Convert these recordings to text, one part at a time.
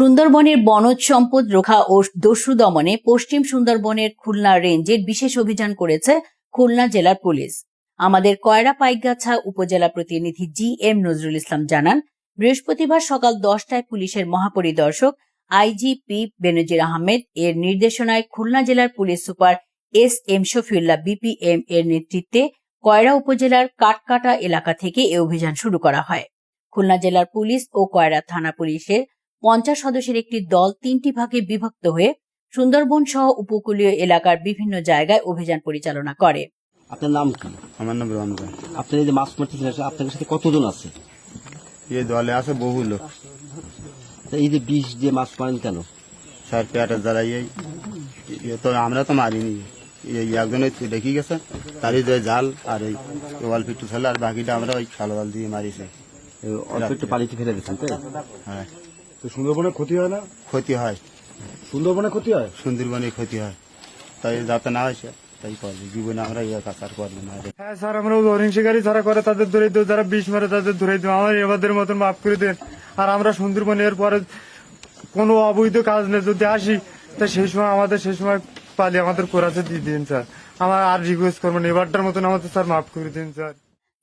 সুন্দরবনের বনজ সম্পদ রক্ষা ও দস্যু দমনে পশ্চিম সুন্দরবনের খুলনা রেঞ্জের বিশেষ অভিযান করেছে খুলনা জেলার পুলিশ। আমাদের কয়রা পাইকগাছা উপজেলা প্রতিনিধি জি এম নজরুল ইসলাম জানান, বৃহস্পতিবার সকাল দশটায় পুলিশের মহাপরিদর্শক আইজিপি বেনজির আহমেদ এর নির্দেশনায় খুলনা জেলার police super S M Shafiullah BPM এর নেতৃত্বে কয়রা উপজেলার কাটকাটা এলাকা থেকে এ অভিযান শুরু করা হয়। খুলনা জেলার পুলিশ ও কয়রা থানা পুলিশের পঞ্চাশ সদস্যের একটি দল তিনটি ভাগে বিভক্ত হয়ে সুন্দরবন সহ উপকূলীয় এলাকার বিভিন্ন জায়গায় অভিযান পরিচালনা করে। আপনার নাম কি? আমার নাম রমজান আপনার এই যে মাছ মারতেছেন আপনার সাথে কতজন আছে? এই দলে আছে বহু লোক। এই যে বিষ দিয়ে মাছ মারেন কেন? স্যার পেয়াটা এই তো আমরা তো মারিনি। এই একজন দেখি গেছে তারই যে জাল আর এই ওয়াল ফিটু ছিল আর বাকিটা আমরা ওই খালো জাল দিয়ে মারিছে। অল্প একটু পানিতে ফেলে দিচ্ছেন তাই? হ্যাঁ। তো সুন্দরবনে ক্ষতি হয় না? ক্ষতি হয়। সুন্দরবনে ক্ষতি হয়? সুন্দরবনে ক্ষতি হয়। তাই যাতে না হয় তাই করবে জীবনে আমরা ইয়ে কাজ আর করব না। হ্যাঁ স্যার আমরা হরিণ শিকারী যারা করে তাদের ধরে দেবো যারা বিষ মারে তাদের ধরে দেবো আমার এবাদের মতন মাফ করে দেন। আর আমরা সুন্দরবনে এর পরে কোনো অবৈধ কাজ নেই। যদি আসি তা সেই সময় আমাদের সেই সময় পালি আমাদের দিয়ে দিন স্যার। আমার আর রিকোয়েস্ট করবেন এবারটার মতন আমাদের স্যার মাফ করে দিন স্যার।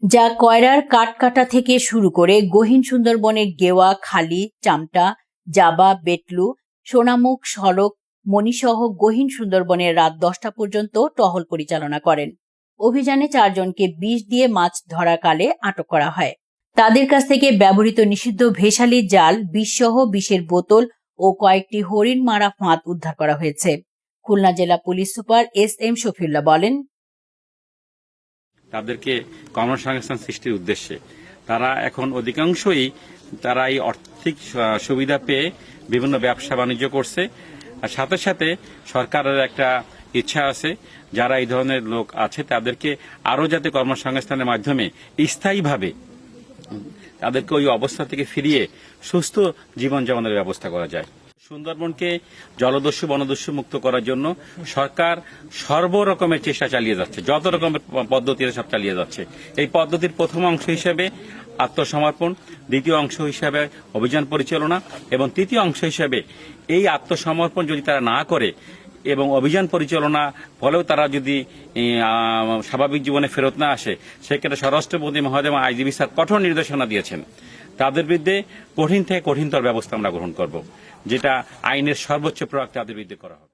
যা কয়রার কাটকাটা থেকে শুরু করে গহীন সুন্দরবনের গেওয়া, খালি, চামটা, জাবা বেটলু সোনামুখ, সড়ক, মণিসহ গহীন সুন্দরবনের রাত দশটা পর্যন্ত টহল পরিচালনা করেন। অভিযানে চারজনকে বিষ দিয়ে মাছ ধরাকালে আটক করা হয়। তাদের কাছ থেকে ব্যবহৃত নিষিদ্ধ ভেসালি জাল, বিষসহ বিষের বোতল ও কয়েকটি হরিণ মারা ফাঁদ উদ্ধার করা হয়েছে। খুলনা জেলা police super S M Shafiullah বলেন তাদেরকে কর্মসংস্থান সৃষ্টির উদ্দেশ্যে। তারা এখন অধিকাংশই তারা এই আর্থিক সুবিধা পেয়ে বিভিন্ন ব্যবসা বাণিজ্য করছে। আর সাথে সাথে সরকারের একটা ইচ্ছা আছে, যারা এই ধরনের লোক আছে তাদেরকে আরও যাতে কর্মসংস্থানের মাধ্যমে স্থায়ীভাবে তাদেরকে ওই অবস্থা থেকে ফিরিয়ে সুস্থ জীবনযাপনের ব্যবস্থা করা যায়। সুন্দরবনকে জলদস্যু, বনদস্যু মুক্ত করার জন্য সরকার সর্বরকমের চেষ্টা চালিয়ে যাচ্ছে। যত রকমের পদ্ধতি সব চালিয়ে যাচ্ছে। এই পদ্ধতির প্রথম অংশ হিসেবে আত্মসমর্পণ, দ্বিতীয় অংশ হিসেবে অভিযান পরিচালনা এবং তৃতীয় অংশ হিসেবে এই আত্মসমর্পণ যদি তারা না করে এবং অভিযান পরিচালনা ফলেও তারা যদি স্বাভাবিক জীবনে ফেরত না আসে, সেক্ষেত্রে স্বরাষ্ট্রপতি মহোদয় এবং আইজিবি স্যার কঠোর নির্দেশনা দিয়েছেন। তাদের বিরুদ্ধে কঠিন থেকে কঠিনতর ব্যবস্থা আমরা গ্রহণ করব, যেটা আইনের সর্বোচ্চ প্রয়োগ তাদের বিরুদ্ধে করা হবে।